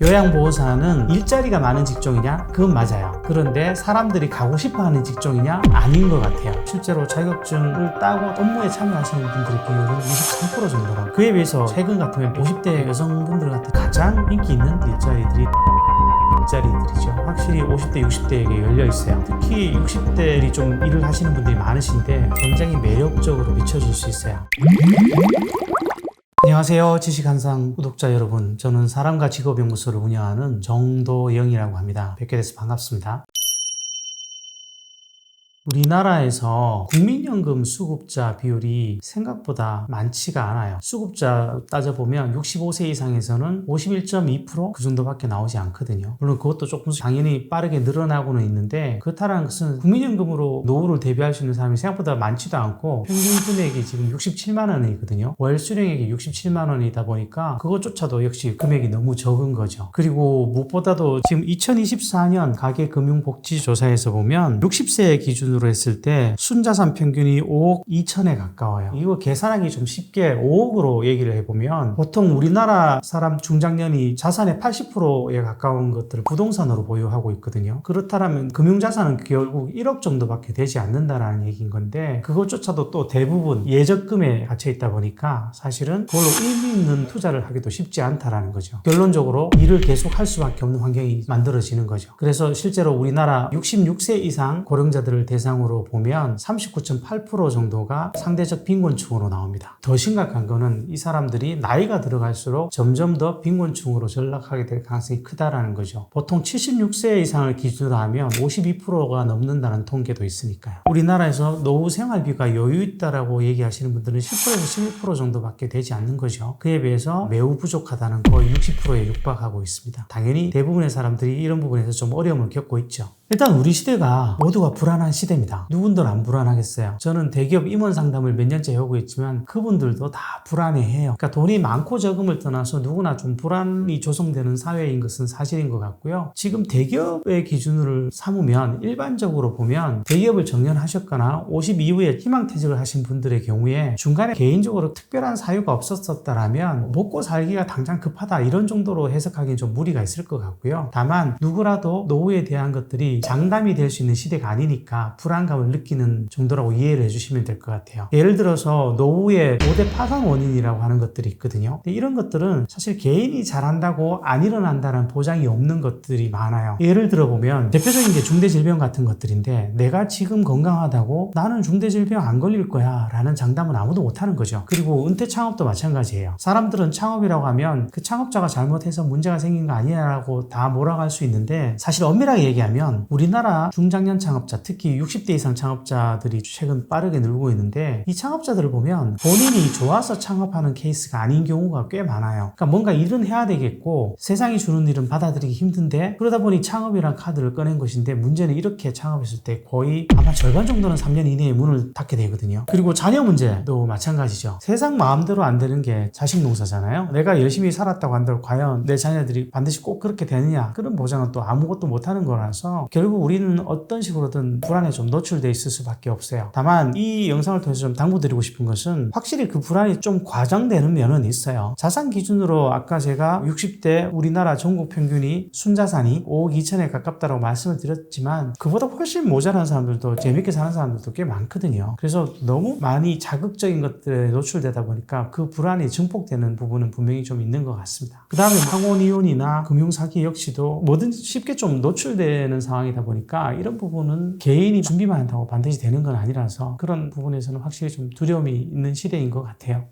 요양보호사는 일자리가 많은 직종이냐? 그건 맞아요. 그런데 사람들이 가고 싶어 하는 직종이냐? 아닌 것 같아요. 실제로 자격증을 따고 업무에 참여하시는 분들의 비율은 23% 정도로 그에 비해서 최근 같으면 50대 여성분들 같은 가장 인기 있는 일자리들이 일자리들이죠. 확실히 50대, 60대에게 열려 있어요. 특히 60대들이 좀 일을 하시는 분들이 많으신데 굉장히 매력적으로 비춰질 수 있어요. 안녕하세요. 지식한상 구독자 여러분. 저는 사람과 직업연구소를 운영하는 정도영이라고 합니다. 뵙게 돼서 반갑습니다. 우리나라에서 국민연금 수급자 비율이 생각보다 많지가 않아요. 수급자 따져보면 65세 이상에서는 51.2%그 정도밖에 나오지 않거든요. 물론 그것도 조금 당연히 빠르게 늘어나고는 있는데 그렇다는 것은 국민연금으로 노후를 대비할 수 있는 사람이 생각보다 많지도 않고 평균 금액이 지금 67만 원이거든요. 월 수령액이 67만 원이다 보니까 그것조차도 역시 금액이 너무 적은 거죠. 그리고 무엇보다도 지금 2024년 가계금융복지조사에서 보면 60세 기준으로 했을 때 순자산 평균이 5억 2천에 가까워요. 이거 계산하기 좀 쉽게 5억으로 얘기를 해보면 보통 우리나라 사람 중장년이 자산의 80%에 가까운 것들을 부동산으로 보유하고 있거든요. 그렇다면 금융자산은 결국 1억 정도밖에 되지 않는다라는 얘기인 건데 그것조차도 또 대부분 예적금에 갇혀 있다 보니까 사실은 그걸로 의미 있는 투자를 하기도 쉽지 않다라는 거죠. 결론적으로 일을 계속 할 수밖에 없는 환경이 만들어지는 거죠. 그래서 실제로 우리나라 66세 이상 고령자들을 대상 으로 보면 39.8% 정도가 상대적 빈곤층으로 나옵니다. 더 심각한 거는 이 사람들이 나이가 들어갈수록 점점 더 빈곤층으로 전락하게 될 가능성이 크다라는 거죠. 보통 76세 이상을 기준으로 하면 52%가 넘는다는 통계도 있으니까요. 우리나라에서 노후 생활비가 여유 있다라고 얘기하시는 분들은 10%에서 11% 정도밖에 되지 않는 거죠. 그에 비해서 매우 부족하다는 거의 60%에 육박하고 있습니다. 당연히 대부분의 사람들이 이런 부분에서 좀 어려움을 겪고 있죠. 일단 우리 시대가 모두가 불안한 시대입니다. 누군들 안 불안하겠어요. 저는 대기업 임원 상담을 몇 년째 해오고 있지만 그분들도 다 불안해해요. 그러니까 돈이 많고 적음을 떠나서 누구나 좀 불안이 조성되는 사회인 것은 사실인 것 같고요. 지금 대기업의 기준을 삼으면 일반적으로 보면 대기업을 정년하셨거나 50 이후에 희망퇴직을 하신 분들의 경우에 중간에 개인적으로 특별한 사유가 없었었다라면 먹고 살기가 당장 급하다 이런 정도로 해석하기는 좀 무리가 있을 것 같고요. 다만 누구라도 노후에 대한 것들이 장담이 될 수 있는 시대가 아니니까 불안감을 느끼는 정도라고 이해를 해주시면 될 것 같아요. 예를 들어서 노후의 5대 파산 원인이라고 하는 것들이 있거든요. 이런 것들은 사실 개인이 잘한다고 안 일어난다는 보장이 없는 것들이 많아요. 예를 들어보면 대표적인 게 중대질병 같은 것들인데 내가 지금 건강하다고 나는 중대질병 안 걸릴 거야 라는 장담은 아무도 못하는 거죠. 그리고 은퇴 창업도 마찬가지예요. 사람들은 창업이라고 하면 그 창업자가 잘못해서 문제가 생긴 거 아니냐라고 다 몰아갈 수 있는데 사실 엄밀하게 얘기하면 우리나라 중장년 창업자 특히 60대 이상 창업자들이 최근 빠르게 늘고 있는데 이 창업자들을 보면 본인이 좋아서 창업하는 케이스가 아닌 경우가 꽤 많아요. 그러니까 뭔가 일은 해야 되겠고 세상이 주는 일은 받아들이기 힘든데 그러다 보니 창업이란 카드를 꺼낸 것인데 문제는 이렇게 창업했을 때 거의 아마 절반 정도는 3년 이내에 문을 닫게 되거든요. 그리고 자녀 문제도 마찬가지죠. 세상 마음대로 안 되는 게 자식 농사잖아요. 내가 열심히 살았다고 한다고 과연 내 자녀들이 반드시 꼭 그렇게 되느냐 그런 보장은 또 아무것도 못하는 거라서 결국 우리는 어떤 식으로든 불안에 좀 노출돼 있을 수밖에 없어요. 다만 이 영상을 통해서 좀 당부드리고 싶은 것은 확실히 그 불안이 좀 과장되는 면은 있어요. 자산 기준으로 아까 제가 60대 우리나라 전국 평균이 순자산이 5억 2천에 가깝다고 말씀을 드렸지만 그보다 훨씬 모자란 사람들도 재밌게 사는 사람들도 꽤 많거든요. 그래서 너무 많이 자극적인 것들에 노출되다 보니까 그 불안이 증폭되는 부분은 분명히 좀 있는 것 같습니다. 그 다음에 황혼이혼이나 금융 사기 역시도 뭐든지 쉽게 좀 노출되는 상황이다 보니까 이런 부분은 개인이 준비만 한다고 반드시 되는 건 아니라서 그런 부분에서는 확실히 좀 두려움이 있는 시대인 것 같아요.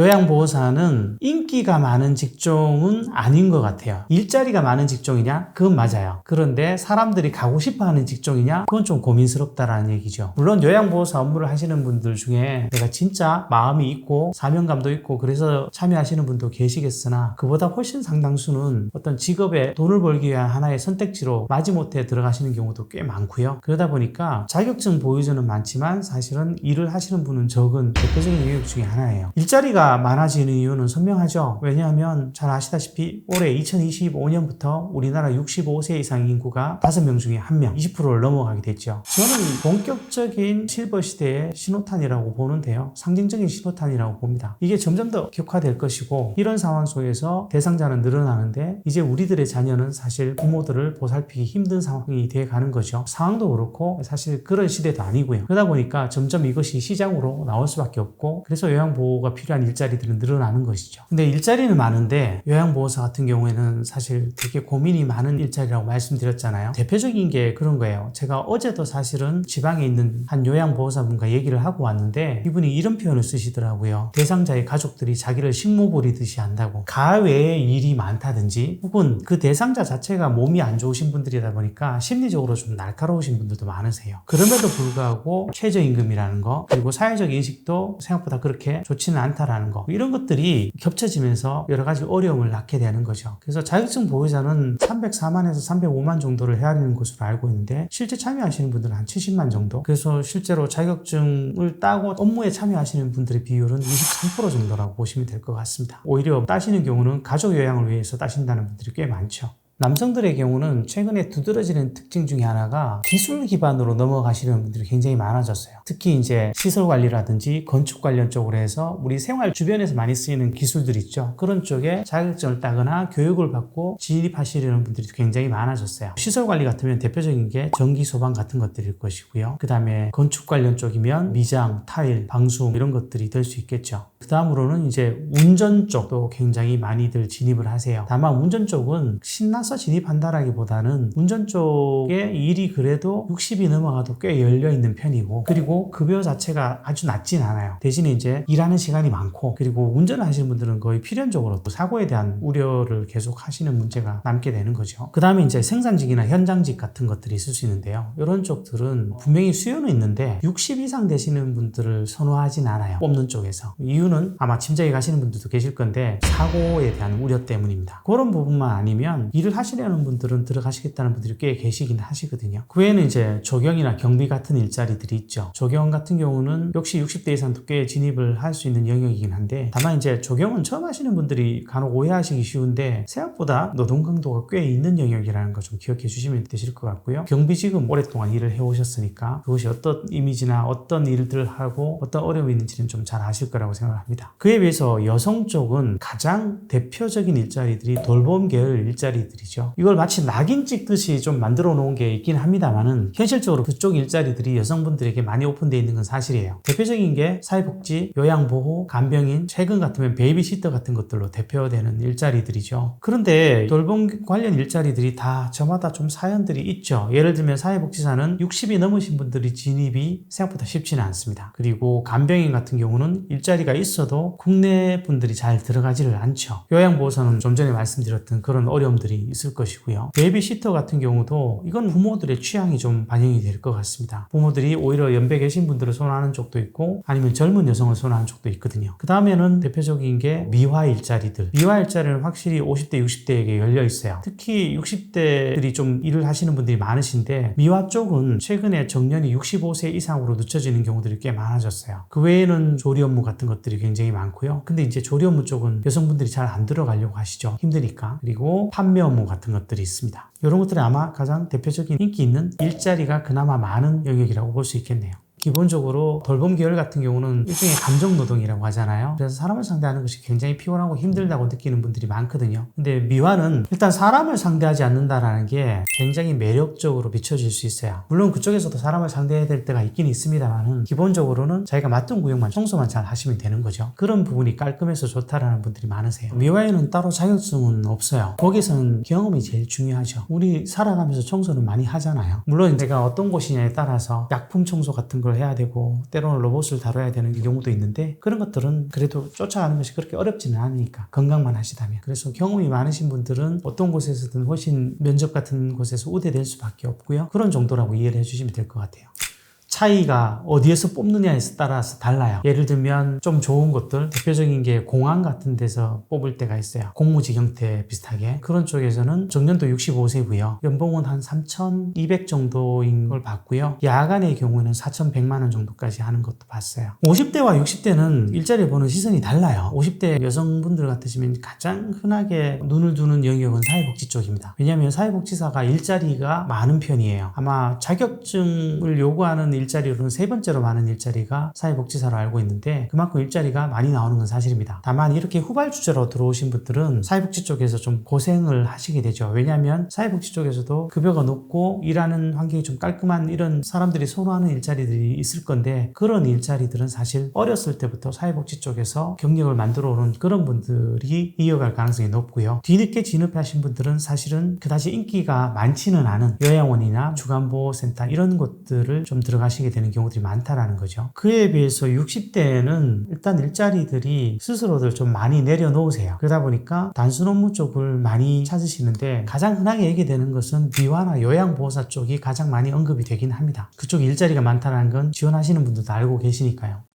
요양보호사는 인기가 많은 직종은 아닌 것 같아요. 일자리가 많은 직종이냐? 그건 맞아요. 그런데 사람들이 가고 싶어 하는 직종이냐? 그건 좀 고민스럽다라는 얘기죠. 물론 요양보호사 업무를 하시는 분들 중에 내가 진짜 마음이 있고 사명감도 있고 그래서 참여하시는 분도 계시겠으나 그보다 훨씬 상당수는 어떤 직업에 돈을 벌기 위한 하나의 선택지로 마지못해 들어가시는 경우도 꽤 많고요. 그러다 보니까 자격증 보유자는 많지만 사실은 일을 하시는 분은 적은 대표적인 영역 중에 하나예요. 일자리가 많아지는 이유는 선명하죠. 왜냐하면 잘 아시다시피 올해 2025년부터 우리나라 65세 이상 인구가 5명 중에 1명, 20%를 넘어가게 됐죠. 저는 본격적인 실버 시대의 신호탄이라고 보는데요. 상징적인 신호탄이라고 봅니다. 이게 점점 더 격화될 것이고 이런 상황 속에서 대상자는 늘어나는데 이제 우리들의 자녀는 사실 부모들을 보살피기 힘든 상황이 돼 가는 거죠. 상황도 그렇고 사실 그런 시대도 아니고요. 그러다 보니까 점점 이것이 시장으로 나올 수밖에 없고 그래서 요양보호가 필요한 일자리들은 늘어나는 것이죠. 근데 일자리는 많은데 요양보호사 같은 경우에는 사실 되게 고민이 많은 일자리라고 말씀드렸잖아요. 대표적인 게 그런 거예요. 제가 어제도 사실은 지방에 있는 한 요양보호사분과 얘기를 하고 왔는데 이분이 이런 표현을 쓰시더라고요. 대상자의 가족들이 자기를 식모부리듯이 한다고. 가외에 일이 많다든지 혹은 그 대상자 자체가 몸이 안 좋으신 분들이다 보니까 심리적으로 좀 날카로우신 분들도 많으세요. 그럼에도 불구하고 최저임금이라는 거 그리고 사회적 인식도 생각보다 그렇게 좋지는 않다라는 거 이런 것들이 겹쳐지면서 여러 가지 어려움을 낳게 되는 거죠. 그래서 자격증 보유자는 304만에서 305만 정도를 헤아리는 것으로 알고 있는데 실제 참여하시는 분들은 한 70만 정도. 그래서 실제로 자격증을 따고 업무에 참여하시는 분들의 비율은 23% 정도라고 보시면 될 것 같습니다. 오히려 따시는 경우는 가족 요양을 위해서 따신다는 분들이 꽤 많죠. 남성들의 경우는 최근에 두드러지는 특징 중에 하나가 기술 기반으로 넘어가시는 분들이 굉장히 많아졌어요. 특히 이제 시설 관리라든지 건축 관련 쪽으로 해서 우리 생활 주변에서 많이 쓰이는 기술들 있죠. 그런 쪽에 자격증을 따거나 교육을 받고 진입하시려는 분들이 굉장히 많아졌어요. 시설 관리 같으면 대표적인 게 전기 소방 같은 것들일 것이고요. 그 다음에 건축 관련 쪽이면 미장, 타일, 방수 이런 것들이 될 수 있겠죠. 그 다음으로는 이제 운전 쪽도 굉장히 많이들 진입을 하세요. 다만 운전 쪽은 신나서 진입한다라기보다는 운전 쪽에 일이 그래도 60이 넘어가도 꽤 열려 있는 편이고 그리고 급여 자체가 아주 낮진 않아요. 대신에 이제 일하는 시간이 많고 그리고 운전을 하시는 분들은 거의 필연적으로 또 사고에 대한 우려를 계속 하시는 문제가 남게 되는 거죠. 그 다음에 이제 생산직이나 현장직 같은 것들이 있을 수 있는데요. 이런 쪽들은 분명히 수요는 있는데 60 이상 되시는 분들을 선호하진 않아요. 뽑는 쪽에서. 이유는 아마 짐작이 가시는 분들도 계실 건데 사고에 대한 우려 때문입니다. 그런 부분만 아니면 일을 하시려는 분들은 들어가시겠다는 분들이 꽤 계시긴 하시거든요. 그 외에는 이제 조경이나 경비 같은 일자리들이 있죠. 조경 같은 경우는 역시 60대 이상도 꽤 진입을 할 수 있는 영역이긴 한데 다만 이제 조경은 처음 하시는 분들이 간혹 오해하시기 쉬운데 생각보다 노동 강도가 꽤 있는 영역이라는 거좀 기억해 주시면 되실 것 같고요. 경비직은 오랫동안 일을 해오셨으니까 그것이 어떤 이미지나 어떤 일들을 하고 어떤 어려움이 있는지는 좀 잘 아실 거라고 생각합니다. 그에 비해서 여성 쪽은 가장 대표적인 일자리들이 돌봄 계열 일자리들이죠. 이걸 마치 낙인 찍듯이 좀 만들어 놓은 게 있긴 합니다만은 현실적으로 그쪽 일자리들이 여성분들에게 많이 오픈되어 있는 건 사실이에요. 대표적인 게 사회복지, 요양보호, 간병인, 최근 같으면 베이비시터 같은 것들로 대표되는 일자리들이죠. 그런데 돌봄 관련 일자리들이 다 저마다 좀 사연들이 있죠. 예를 들면 사회복지사는 60이 넘으신 분들이 진입이 생각보다 쉽지는 않습니다. 그리고 간병인 같은 경우는 일자리가 있어도 국내 분들이 잘 들어가지를 않죠. 요양보호사는 좀 전에 말씀드렸던 그런 어려움들이 있을 것이고요. 베이비시터 같은 경우도 이건 부모들의 취향이 좀 반영이 될 것 같습니다. 부모들이 오히려 연배 계신 분들을 선호하는 쪽도 있고 아니면 젊은 여성을 선호하는 쪽도 있거든요. 그 다음에는 대표적인 게 미화 일자리들. 미화 일자리는 확실히 50대, 60대에게 열려 있어요. 특히 60대들이 좀 일을 하시는 분들이 많으신데 미화 쪽은 최근에 정년이 65세 이상으로 늦춰지는 경우들이 꽤 많아졌어요. 그 외에는 조리 업무 같은 것들이 굉장히 많고요. 근데 이제 조리 업무 쪽은 여성분들이 잘 안 들어가려고 하시죠. 힘드니까. 그리고 판매 업무 같은 것들이 있습니다. 이런 것들이 아마 가장 대표적인 인기 있는 일자리가 그나마 많은 영역이라고 볼 수 있겠네요. 기본적으로 돌봄 계열 같은 경우는 일종의 감정 노동이라고 하잖아요. 그래서 사람을 상대하는 것이 굉장히 피곤하고 힘들다고 느끼는 분들이 많거든요. 근데 미화는 일단 사람을 상대하지 않는다라는 게 굉장히 매력적으로 비춰질 수 있어요. 물론 그쪽에서도 사람을 상대해야 될 때가 있긴 있습니다만은 기본적으로는 자기가 맡은 구역만 청소만 잘 하시면 되는 거죠. 그런 부분이 깔끔해서 좋다라는 분들이 많으세요. 미화에는 따로 자격증은 없어요. 거기서는 경험이 제일 중요하죠. 우리 살아가면서 청소는 많이 하잖아요. 물론 내가 어떤 곳이냐에 따라서 약품 청소 같은 걸 해야 되고 때로는 로봇을 다뤄야 되는 경우도 있는데 그런 것들은 그래도 쫓아가는 것이 그렇게 어렵지는 않으니까 건강만 하시다면. 그래서 경험이 많으신 분들은 어떤 곳에서든 훨씬 면접 같은 곳에서 우대될 수밖에 없고요. 그런 정도라고 이해를 해주시면 될 것 같아요 차이가 어디에서 뽑느냐에 따라서 달라요. 예를 들면 좀 좋은 것들 대표적인 게 공항 같은 데서 뽑을 때가 있어요. 공무직 형태 비슷하게 그런 쪽에서는 정년도 65세고요. 연봉은 한 3,200 정도인 걸 봤고요. 야간의 경우는 4,100만 원 정도까지 하는 것도 봤어요. 50대와 60대는 일자리 보는 시선이 달라요. 50대 여성분들 같으시면 가장 흔하게 눈을 두는 영역은 사회복지 쪽입니다. 왜냐하면 사회복지사가 일자리가 많은 편이에요. 아마 자격증을 요구하는 일 자리로는 세 번째로 많은 일자리가 사회복지사로 알고 있는데 그만큼 일자리가 많이 나오는 건 사실입니다. 다만 이렇게 후발주자로 들어오신 분들은 사회복지 쪽에서 좀 고생을 하시게 되죠. 왜냐하면 사회복지 쪽에서도 급여가 높고 일하는 환경이 좀 깔끔한 이런 사람들이 선호하는 일자리들이 있을 건데 그런 일자리들은 사실 어렸을 때부터 사회복지 쪽에서 경력을 만들어 오는 그런 분들이 이어갈 가능성이 높고요. 뒤늦게 진입하신 분들은 사실은 그다지 인기가 많지는 않은 요양원이나 주간보호센터 이런 곳들을 좀 들어가시 게 되는 경우들이 많다라는 거죠. 그에 비해서 60대에는 일단 일자리들이 스스로들 좀 많이 내려놓으세요. 그러다 보니까 단순 업무 쪽을 많이 찾으시는데 가장 흔하게 얘기되는 것은 비화나 요양보호사 쪽이 가장 많이 언급이 되긴 합니다. 그쪽 일자리가 많다는 건 지원하시는 분들도 알고 계시니까요.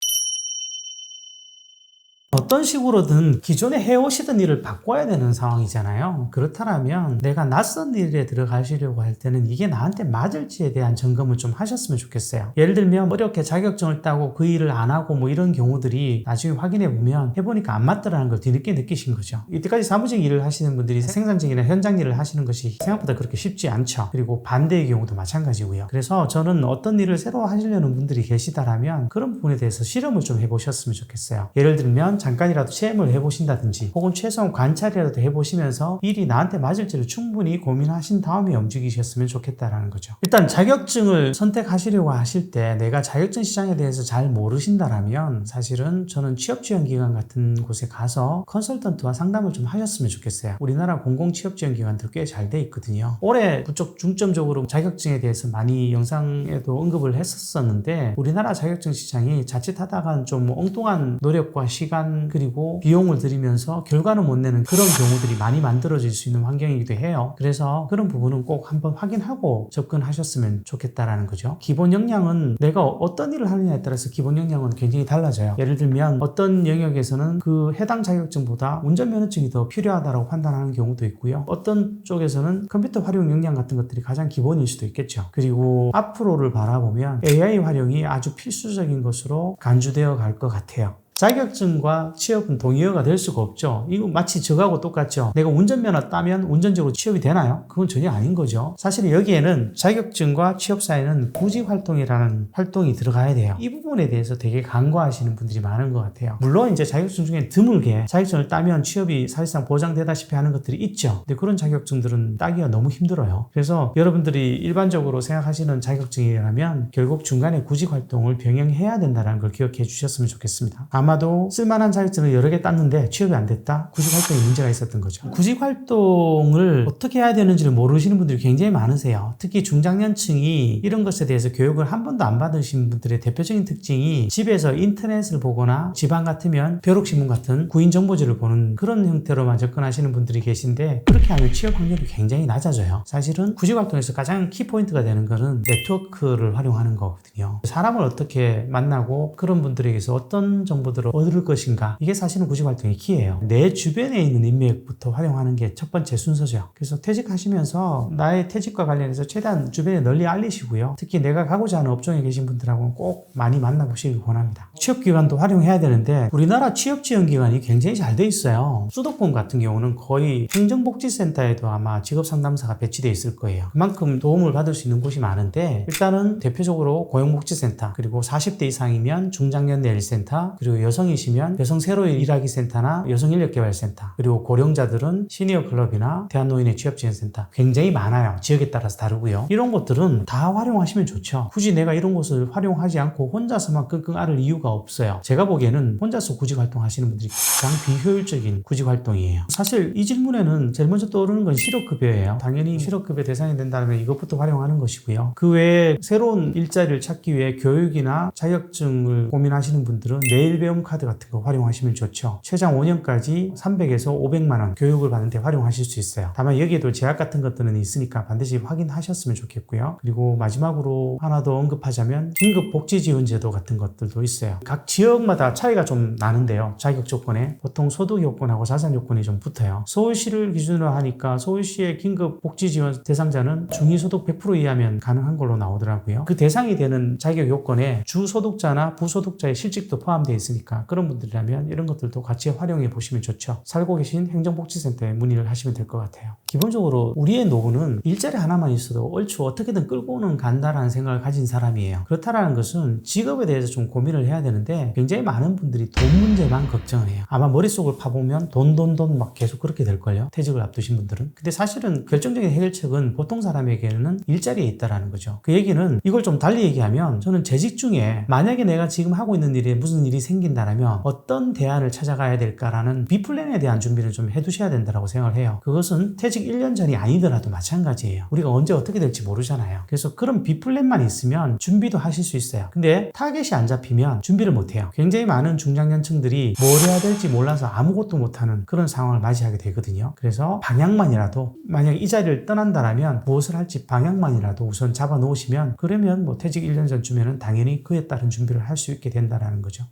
어떤 식으로든 기존에 해오시던 일을 바꿔야 되는 상황이잖아요. 그렇다면 내가 낯선 일에 들어가시려고 할 때는 이게 나한테 맞을지에 대한 점검을 좀 하셨으면 좋겠어요. 예를 들면 어렵게 자격증을 따고 그 일을 안 하고 뭐 이런 경우들이 나중에 확인해 보면 해보니까 안 맞더라는 걸 뒤늦게 느끼신 거죠. 이때까지 사무직 일을 하시는 분들이 생산직이나 현장 일을 하시는 것이 생각보다 그렇게 쉽지 않죠. 그리고 반대의 경우도 마찬가지고요. 그래서 저는 어떤 일을 새로 하시려는 분들이 계시다라면 그런 부분에 대해서 실험을 좀 해보셨으면 좋겠어요. 예를 들면 잠깐이라도 체험을 해보신다든지 혹은 최소한 관찰이라도 해보시면서 일이 나한테 맞을지를 충분히 고민하신 다음에 움직이셨으면 좋겠다라는 거죠. 일단 자격증을 선택하시려고 하실 때 내가 자격증 시장에 대해서 잘 모르신다라면 사실은 저는 취업지원기관 같은 곳에 가서 컨설턴트와 상담을 좀 하셨으면 좋겠어요. 우리나라 공공취업지원기관들 꽤 잘 돼 있거든요. 올해 부쩍 중점적으로 자격증에 대해서 많이 영상에도 언급을 했었었는데 우리나라 자격증 시장이 자칫하다간 좀 엉뚱한 노력과 시간 그리고 비용을 들이면서 결과는 못 내는 그런 경우들이 많이 만들어질 수 있는 환경이기도 해요. 그래서 그런 부분은 꼭 한번 확인하고 접근하셨으면 좋겠다라는 거죠. 기본 역량은 내가 어떤 일을 하느냐에 따라서 기본 역량은 굉장히 달라져요. 예를 들면 어떤 영역에서는 그 해당 자격증보다 운전면허증이 더 필요하다고 판단하는 경우도 있고요. 어떤 쪽에서는 컴퓨터 활용 역량 같은 것들이 가장 기본일 수도 있겠죠. 그리고 앞으로를 바라보면 AI 활용이 아주 필수적인 것으로 간주되어 갈 것 같아요. 자격증과 취업은 동의어가 될 수가 없죠. 이거 마치 저하고 똑같죠. 내가 운전면허 따면 운전적으로 취업이 되나요? 그건 전혀 아닌 거죠. 사실 여기에는 자격증과 취업 사이에는 구직 활동이라는 활동이 들어가야 돼요. 이 부분에 대해서 되게 간과하시는 분들이 많은 것 같아요. 물론 이제 자격증 중에 드물게 자격증을 따면 취업이 사실상 보장되다시피 하는 것들이 있죠. 근데 그런 자격증들은 따기가 너무 힘들어요. 그래서 여러분들이 일반적으로 생각하시는 자격증이라면 결국 중간에 구직 활동을 병행해야 된다는 걸 기억해 주셨으면 좋겠습니다. 아마 도 쓸만한 자격증을 여러 개 땄는데 취업이 안 됐다? 구직 활동에 문제가 있었던 거죠. 구직 활동을 어떻게 해야 되는지를 모르시는 분들이 굉장히 많으세요. 특히 중장년층이 이런 것에 대해서 교육을 한 번도 안 받으신 분들의 대표적인 특징이 집에서 인터넷을 보거나 지방 같으면 벼룩신문 같은 구인 정보지를 보는 그런 형태로만 접근하시는 분들이 계신데 그렇게 하면 취업 확률이 굉장히 낮아져요. 사실은 구직 활동에서 가장 키포인트가 되는 거는 네트워크를 활용하는 거거든요. 사람을 어떻게 만나고 그런 분들에게서 어떤 정보 들을 얻을 것인가 이게 사실은 구직 활동의 키예요. 내 주변에 있는 인맥부터 활용하는 게 첫 번째 순서죠. 그래서 퇴직하시면서 나의 퇴직과 관련해서 최대한 주변에 널리 알리시고요. 특히 내가 가고자 하는 업종에 계신 분들하고는 꼭 많이 만나보시길 권합니다. 취업기관도 활용해야 되는데 우리나라 취업지원기관이 굉장히 잘 돼 있어요. 수도권 같은 경우는 거의 행정복지센터에도 아마 직업상담사가 배치돼 있을 거예요. 그만큼 도움을 받을 수 있는 곳이 많은데 일단은 대표적으로 고용복지센터 그리고 40대 이상이면 중장년 내일센터 그리고 여성이시면 여성 새로 일하기 센터나 여성 인력 개발 센터 그리고 고령자들은 시니어 클럽이나 대한노인의 취업 지원 센터 굉장히 많아요. 지역에 따라서 다르고요. 이런 것들은 다 활용하시면 좋죠. 굳이 내가 이런 곳을 활용하지 않고 혼자서만 끙끙 앓을 이유가 없어요. 제가 보기에는 혼자서 구직 활동하시는 분들이 가장 비효율적인 구직 활동이에요. 사실 이 질문에는 제일 먼저 떠오르는 건 실업급여예요. 당연히 실업급여 대상이 된다면 이것부터 활용하는 것이고요. 그 외에 새로운 일자리를 찾기 위해 교육이나 자격증을 고민하시는 분들은 내일 배움 플레이엄 카드 같은 거 활용하시면 좋죠. 최장 5년까지 300에서 500만 원 교육을 받는데 활용하실 수 있어요. 다만 여기에도 제약 같은 것들은 있으니까 반드시 확인하셨으면 좋겠고요. 그리고 마지막으로 하나 더 언급하자면 긴급 복지 지원 제도 같은 것들도 있어요. 각 지역마다 차이가 좀 나는데요. 자격 조건에 보통 소득 요건하고 자산 요건이 좀 붙어요. 서울시를 기준으로 하니까 서울시의 긴급 복지 지원 대상자는 중위 소득 100% 이하면 가능한 걸로 나오더라고요. 그 대상이 되는 자격 요건에 주 소득자나 부소득자의 실직도 포함되어 있으니까 그런 분들이라면 이런 것들도 같이 활용해 보시면 좋죠. 살고 계신 행정복지센터에 문의를 하시면 될 것 같아요. 기본적으로 우리의 노후는 일자리 하나만 있어도 얼추 어떻게든 끌고는 간다라는 생각을 가진 사람이에요. 그렇다라는 것은 직업에 대해서 좀 고민을 해야 되는데 굉장히 많은 분들이 돈 문제만 걱정을 해요. 아마 머릿속을 파보면 돈, 돈, 돈 막 계속 그렇게 될걸요. 퇴직을 앞두신 분들은. 근데 사실은 결정적인 해결책은 보통 사람에게는 일자리에 있다라는 거죠. 그 얘기는 이걸 좀 달리 얘기하면 저는 재직 중에 만약에 내가 지금 하고 있는 일에 무슨 일이 생 긴다라면 어떤 대안을 찾아가야 될까라는 비플랜에 대한 준비를 좀 해두셔야 된다고 생각을 해요. 그것은 퇴직 1년 전이 아니더라도 마찬가지예요. 우리가 언제 어떻게 될지 모르잖아요. 그래서 그런 비플랜만 있으면 준비도 하실 수 있어요. 근데 타겟이 안 잡히면 준비를 못 해요. 굉장히 많은 중장년층들이 뭘 해야 될지 몰라서 아무것도 못하는 그런 상황을 맞이하게 되거든요. 그래서 방향만이라도 만약 이 자리를 떠난다라면 무엇을 할지 방향만이라도 우선 잡아 놓으시면 그러면 뭐 퇴직 1년 전쯤에는 당연히 그에 따른 준비를 할 수 있게 된다라는 거죠.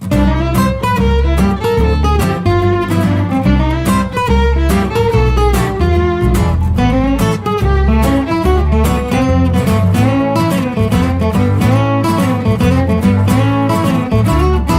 Thank you.